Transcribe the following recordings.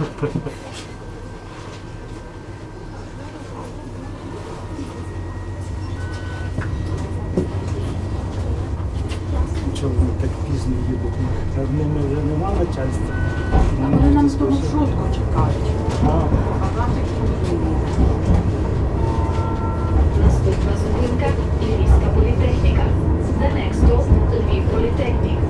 Чого вони так пізно їдуть? В ними вже нема начальства. Вони нам ту маршрутку чекають. А, Наступна зупинка Львівська політехніка. The next stop Львів політехнік.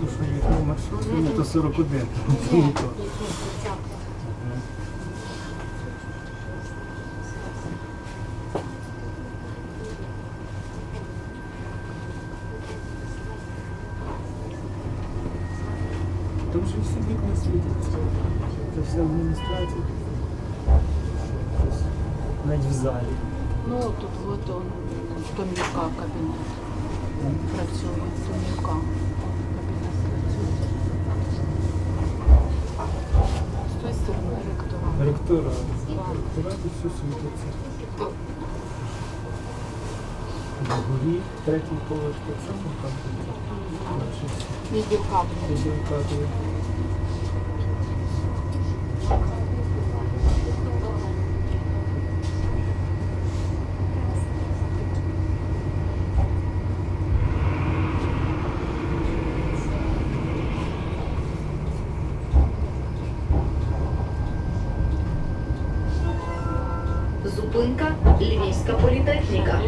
то що їхній маршрут, ну то 41. Ну. Там же всі вікна світяться. Це вся адміністрація. Навіть в залі. Ну тут от он Том'юка кабінет працює. Том'юка кабінет працює. З тої сторони Ректора. Ректора все світиться. На горі, третій поверх, так само там. Значить, Відділ зупинка Львівська політехніка.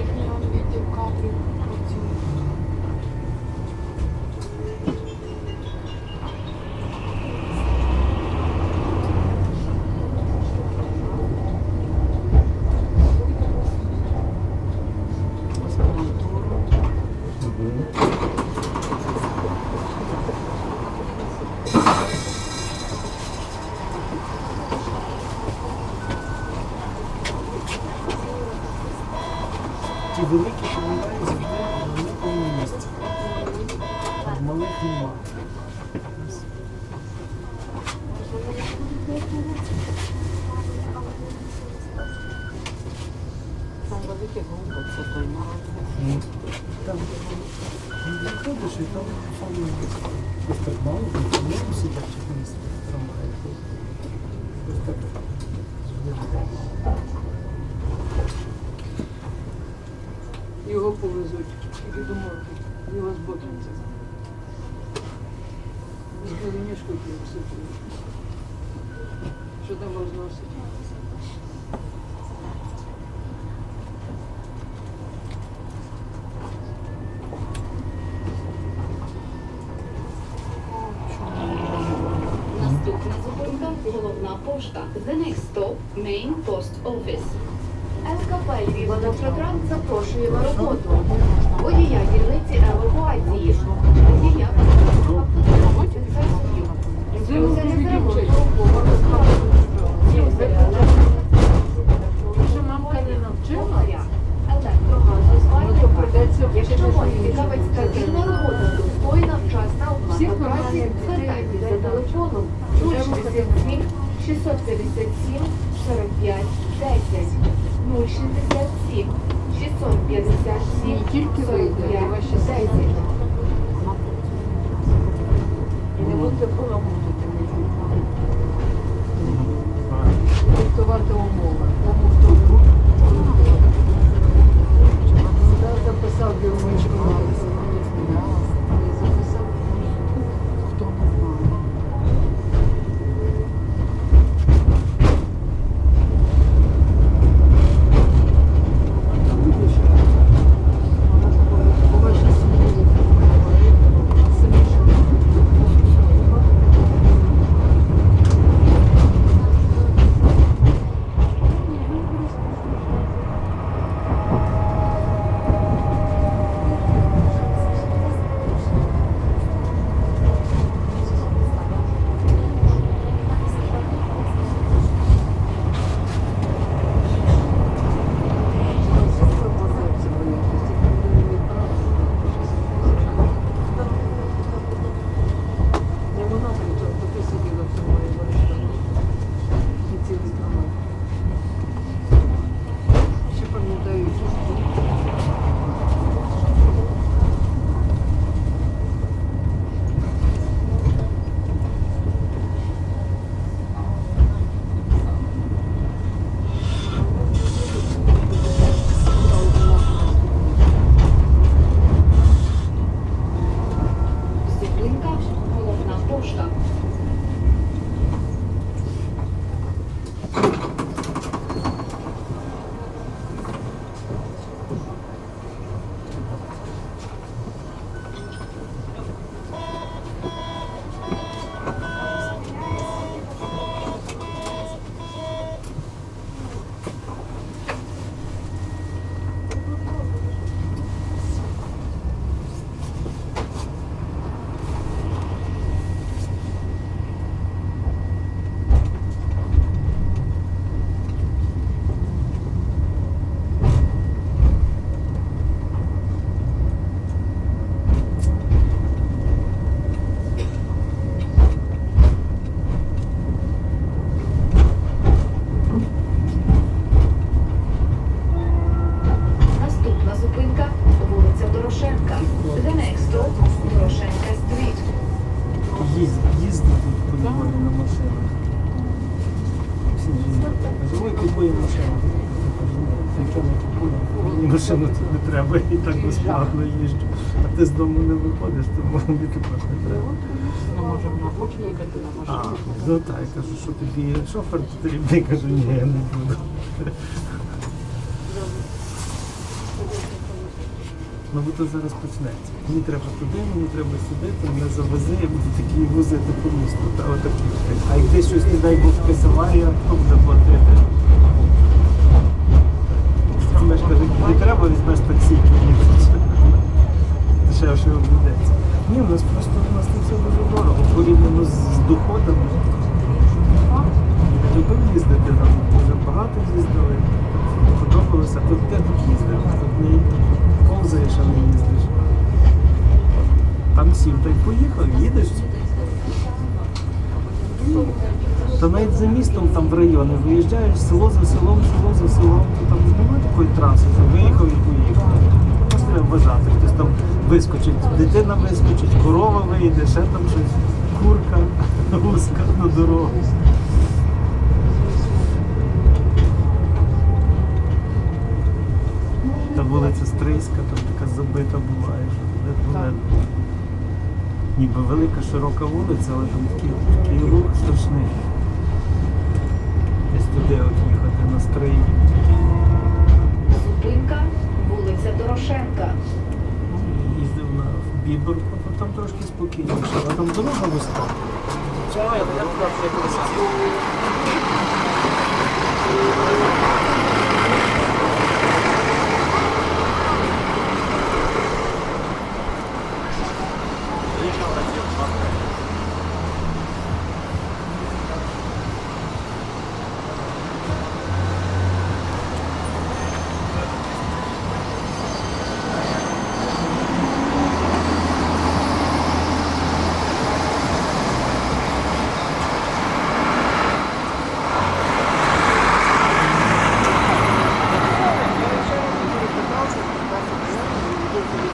Його повезуть і до морки, його з Ботлінця. Що там розносить? Наступна зупинка головна пошта. The next stop Main Post Office. ЛКП Львіводокотран запрошує на роботу. Водія дільниці евакуації. Водія тільки вийде, ваші сесії. баламутити між людьми. Диктувати умови. Кому хто записав його. машину то не треба, і так безплатно їжджу. А ти з дому не виходиш, тому мені також не треба. Ну, ну можемо на бочі їхати на машину. Ну так, я кажу, що тобі є шофер потрібний, я кажу, ні, я не буду. Ну бо то зараз почнеться. Мені треба туди, мені треба сюди, то мене завези, я буду такі возити по місту, та отакі. А якщо щось не дай Бог писала, я хто буде платити? Знаєш, не треба, візьмеш таксі, їдеш. Дешевше обійдеться. Ні, у нас просто у нас це дуже дорого, порівняно з, доходами. Любив їздити нам, вже багато їздили. Подобалося, тут де тут їздив, тут не повзаєш, а не їздиш. Там сів та поїхав, їдеш. Та навіть за містом там в райони виїжджаєш село за селом, село за селом, там немає такої траси, що виїхав і поїхав. Просто треба вважати, хтось там вискочить, дитина вискочить, корова вийде, ще там щось, курка, гуска на дорогу. Та вулиця Стрийська, там така забита буває, що туди туди. Ніби велика широка вулиця, але там такий рух страшний. Там, ну, там трошки спокійніше, а там дорога висока. Чай, я туди сам.